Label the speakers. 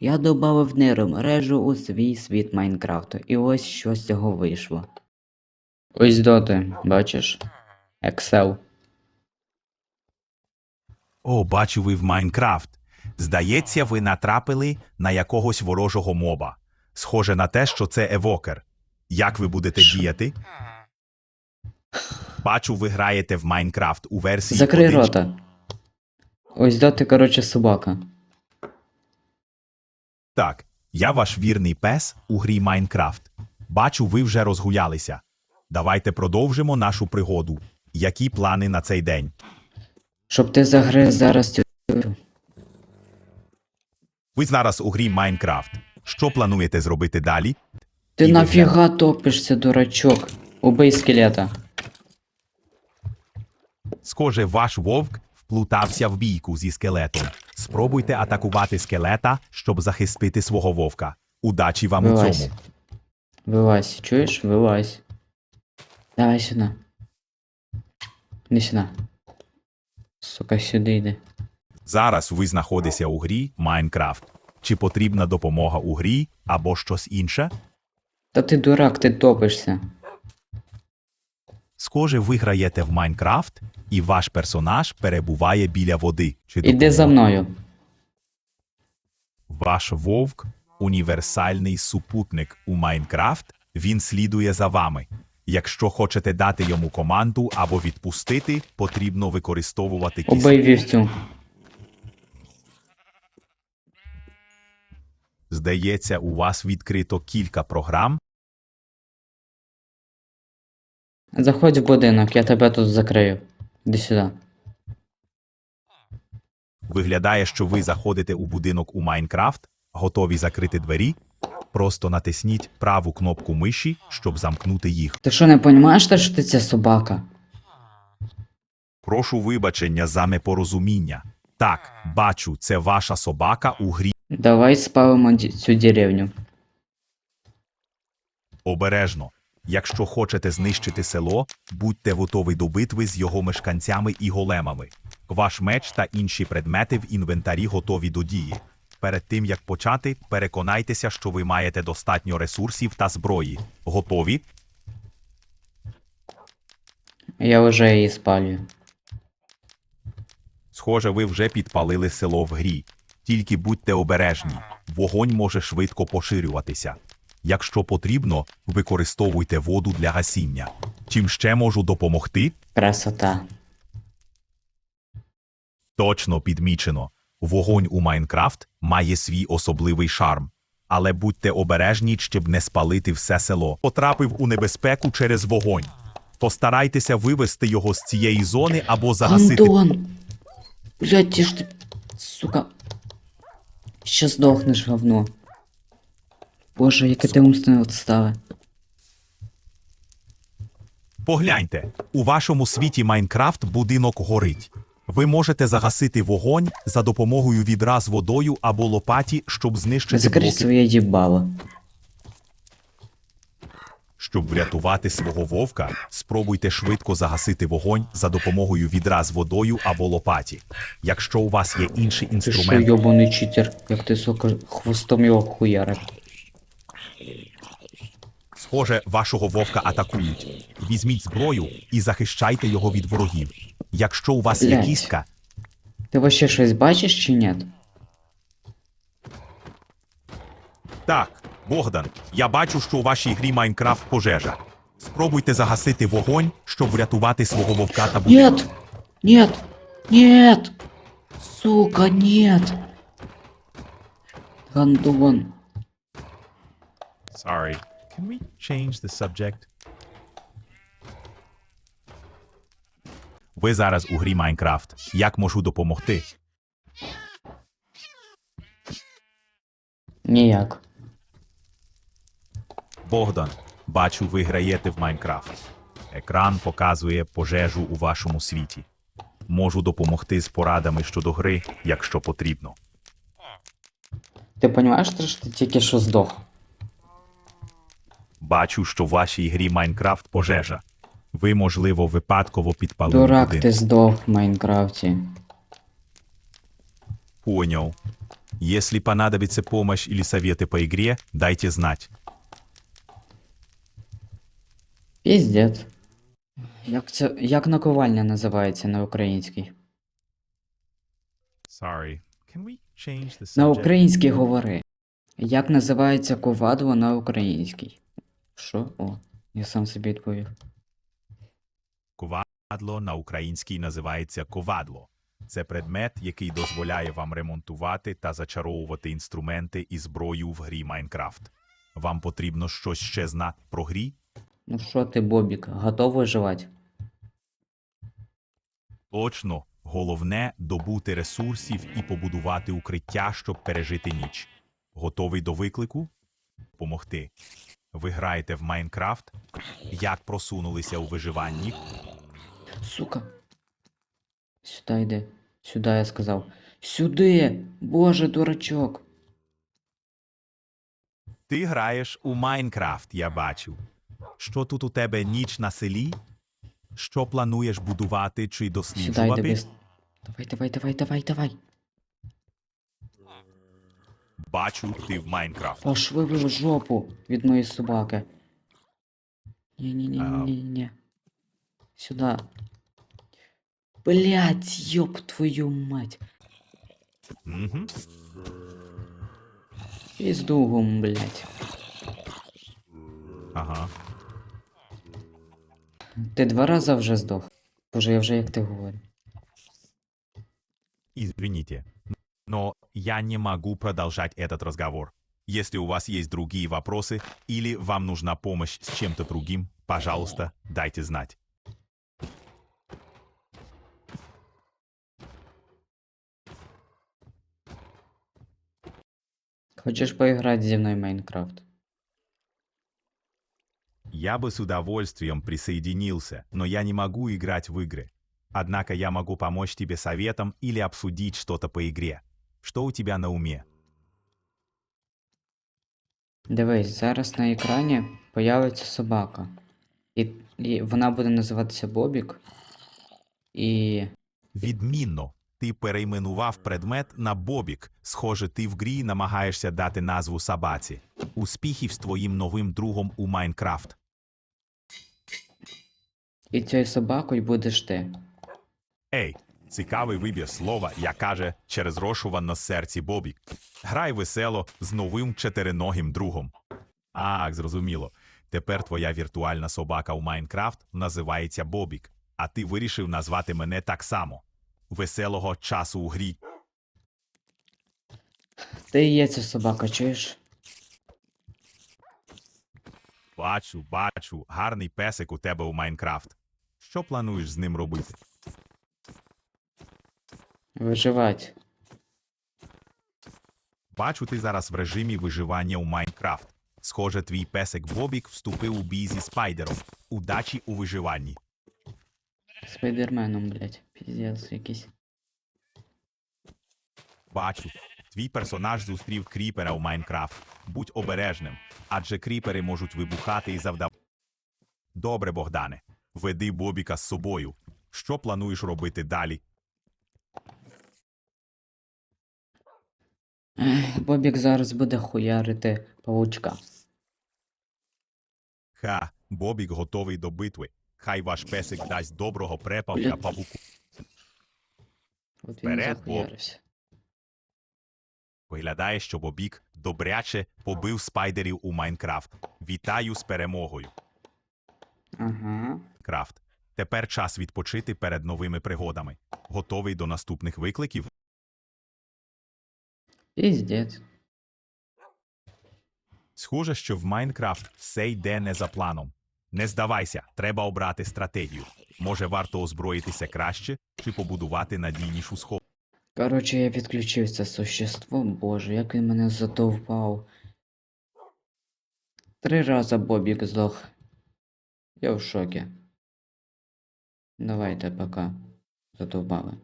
Speaker 1: Я додав нейромережу у свій світ Майнкрафту, і ось що з цього вийшло. Ось доти, бачиш? Excel.
Speaker 2: О, бачу ви в Майнкрафт. Здається, ви натрапили на якогось ворожого моба. Схоже на те, що це евокер. Як ви будете діяти? Бачу, ви граєте в Майнкрафт у версії.
Speaker 1: Закрий
Speaker 2: 1.
Speaker 1: рота. Ось доти, коротше, собака.
Speaker 2: Так, я ваш вірний пес у грі Майнкрафт. Бачу, ви вже розгулялися. Давайте продовжимо нашу пригоду. Які плани на цей день?
Speaker 1: Щоб ти загриз зараз цю.
Speaker 2: Ви зараз у грі Майнкрафт. Що плануєте зробити далі?
Speaker 1: Ти
Speaker 2: І
Speaker 1: нафіга топишся, дурачок? Убий скелета.
Speaker 2: Схоже, ваш вовк вплутався в бійку зі скелетом. Спробуйте атакувати скелета, щоб захистити свого вовка. Удачі вам у цьому.
Speaker 1: Вилазь, чуєш? Вилазь. Давай сюди. Не сюди. Сука, сюди йди.
Speaker 2: Зараз ви знаходитеся у грі Майнкрафт. Чи потрібна допомога у грі або щось інше?
Speaker 1: Та ти дурак, ти топишся.
Speaker 2: Схоже, ви граєте в Майнкрафт, і ваш персонаж перебуває біля води. Чи
Speaker 1: Іди за мною.
Speaker 2: Ваш вовк універсальний супутник у Майнкрафт. Він слідує за вами. Якщо хочете дати йому команду або відпустити, потрібно використовувати кістку.
Speaker 1: Вівцю.
Speaker 2: Здається, у вас відкрито кілька програм.
Speaker 1: Заходь в будинок, я тебе тут закрию. Іди сюди.
Speaker 2: Виглядає, що ви заходите у будинок у Майнкрафт, готові закрити двері. Просто натисніть праву кнопку миші, щоб замкнути їх.
Speaker 1: Ти що, не те, що ти ця собака?
Speaker 2: Прошу вибачення за непорозуміння. Так, бачу, це ваша собака у грі.
Speaker 1: Давай спалимо цю деревню.
Speaker 2: Обережно. Якщо хочете знищити село, будьте готові до битви з його мешканцями і големами. Ваш меч та інші предмети в інвентарі готові до дії. Перед тим як почати, переконайтеся, що ви маєте достатньо ресурсів та зброї. Готові?
Speaker 1: Я вже її спалюю.
Speaker 2: Схоже, ви вже підпалили село в грі. Тільки будьте обережні, вогонь може швидко поширюватися. Якщо потрібно, використовуйте воду для гасіння. Чим ще можу допомогти?
Speaker 1: Красота.
Speaker 2: Точно підмічено. Вогонь у Майнкрафт має свій особливий шарм. Але будьте обережні, щоб не спалити все село. Потрапив у небезпеку через вогонь. Постарайтеся вивести його з цієї зони або загасити.
Speaker 1: Антон! Блядь, ти ж ти... Сука. Ще здохнеш, говно. Боже, яке ти умственне відстави.
Speaker 2: Погляньте, у вашому світі Майнкрафт будинок горить. Ви можете загасити вогонь за допомогою відра з водою або лопаті, щоб знищити
Speaker 1: Закрий
Speaker 2: блоки.
Speaker 1: своє їбало.
Speaker 2: Щоб врятувати свого вовка, спробуйте швидко загасити вогонь за допомогою відра з водою або лопаті. Якщо у вас є інший
Speaker 1: Ти що, йобаний читер? Як ти, сука, хвостом його хуяриш?
Speaker 2: Схоже, вашого вовка атакують. Візьміть зброю і захищайте його від ворогів. Якщо у вас є
Speaker 1: Блядь.
Speaker 2: кістка,
Speaker 1: Ти вообще щось бачиш чи ні?
Speaker 2: Так, Богдан, я бачу, що у вашій грі Майнкрафт пожежа. Спробуйте загасити вогонь, щоб врятувати свого вовка та будинок.
Speaker 1: Нет! Нет! Нет! Сука, нет! Гандон.
Speaker 2: Sorry. Can we change the subject? Ви зараз у грі Майнкрафт. Як можу допомогти?
Speaker 1: Ніяк.
Speaker 2: Богдан, бачу, ви граєте в Майнкрафт. Екран показує пожежу у вашому світі. Можу допомогти з порадами щодо гри, якщо потрібно.
Speaker 1: Ти розумієш, що ти тільки що здох?
Speaker 2: Бачу, що в вашій грі Майнкрафт пожежа. Ви, можливо, випадково підпалили
Speaker 1: Дурак,
Speaker 2: будинок.
Speaker 1: ти здох в Майнкрафті.
Speaker 2: Поняв. Если понадобится помощь или советы по игре, дайте знать.
Speaker 1: Піздець. Як це. Як наковальня називається на українській?
Speaker 2: Sorry. Can we change the
Speaker 1: На
Speaker 2: subject?
Speaker 1: українській говори. Як називається ковадло на українській? Що? О, я сам собі відповів.
Speaker 2: Ковадло на українській називається ковадло. Це предмет, який дозволяє вам ремонтувати та зачаровувати інструменти і зброю в грі Майнкрафт. Вам потрібно щось ще знати про грі?
Speaker 1: Ну що ти, Бобік, готов виживати?
Speaker 2: Точно, головне добути ресурсів і побудувати укриття, щоб пережити ніч. Готовий до виклику? Помогти. Ви граєте в Майнкрафт? Як просунулися у виживанні?
Speaker 1: Сука. Сюди йди. Сюди я сказав. Сюди! Боже, дурачок.
Speaker 2: Ти граєш у Майнкрафт, я бачу. Що тут у тебе ніч на селі? Що плануєш будувати чи
Speaker 1: Сюди йди
Speaker 2: досліджувати?
Speaker 1: без. Давай, давай, давай, давай, давай.
Speaker 2: Бачу, ти в Майнкрафт.
Speaker 1: Пошли ви жопу від моєї собаки. ні ні ні ні ні Сюда. Блять, ёб твою мать.
Speaker 2: Угу.
Speaker 1: Піздугом, блять.
Speaker 2: Ага.
Speaker 1: Ти два рази вже здох. Боже, я вже як ти говорю.
Speaker 2: Извините, но я не могу продолжать этот разговор. Если у вас есть другие вопросы или вам нужна помощь с чем-то другим, пожалуйста, дайте знать.
Speaker 1: Хочеш поіграти зі мною в Майнкрафт?
Speaker 2: Я бы с удовольствием присоединился, но я не могу играть в игры. Однако я могу помочь тебе советом или обсудить что-то по игре. Что у тебя на уме?
Speaker 1: Дивись, зараз на екрані появиться собака. І, і вона буде називатися Бобік. І.
Speaker 2: Відмінно. Ти перейменував предмет на Бобік. Схоже, ти в грі намагаєшся дати назву собаці. Успіхів з твоїм новим другом у Майнкрафт.
Speaker 1: І цією собакою будеш ти.
Speaker 2: Ей, цікавий вибір слова, як каже через розшуван на серці Бобік. Грай весело з новим чотириногим другом. А, зрозуміло. Тепер твоя віртуальна собака у Майнкрафт називається Бобік, а ти вирішив назвати мене так само. Веселого часу у грі.
Speaker 1: Ти і є ця собака, чуєш?
Speaker 2: Бачу, бачу, гарний песик у тебе у Майнкрафт. Що плануєш з ним робити?
Speaker 1: Виживать.
Speaker 2: Бачу, ти зараз в режимі виживання у Майнкрафт. Схоже, твій песик Бобік вступив у бій зі спайдером. Удачі у виживанні.
Speaker 1: Спайдерменом, блять. Піздець якийсь.
Speaker 2: Бачу, твій персонаж зустрів кріпера у Майнкрафт. Будь обережним, адже кріпери можуть вибухати і завдавати. Добре, Богдане. Веди Бобіка з собою. Що плануєш робити далі?
Speaker 1: Бобік зараз буде хуярити павучка.
Speaker 2: Ха, Бобік готовий до битви. Хай ваш песик дасть доброго препавка
Speaker 1: Бля.
Speaker 2: павуку.
Speaker 1: От він
Speaker 2: Вперед, Боб.
Speaker 1: захуярився.
Speaker 2: Виглядає, що Бобік добряче побив спайдерів у Майнкрафт. Вітаю з перемогою.
Speaker 1: Ага.
Speaker 2: Крафт. Тепер час відпочити перед новими пригодами. Готовий до наступних викликів?
Speaker 1: Піздець.
Speaker 2: Схоже, що в Майнкрафт все йде не за планом. Не здавайся, треба обрати стратегію. Може, варто озброїтися краще чи побудувати надійнішу сховку.
Speaker 1: Коротше, я відключив це существо, боже, як він мене задовбав. Три рази Бобік здох. Я в шокі. Давайте пока. Задовбали.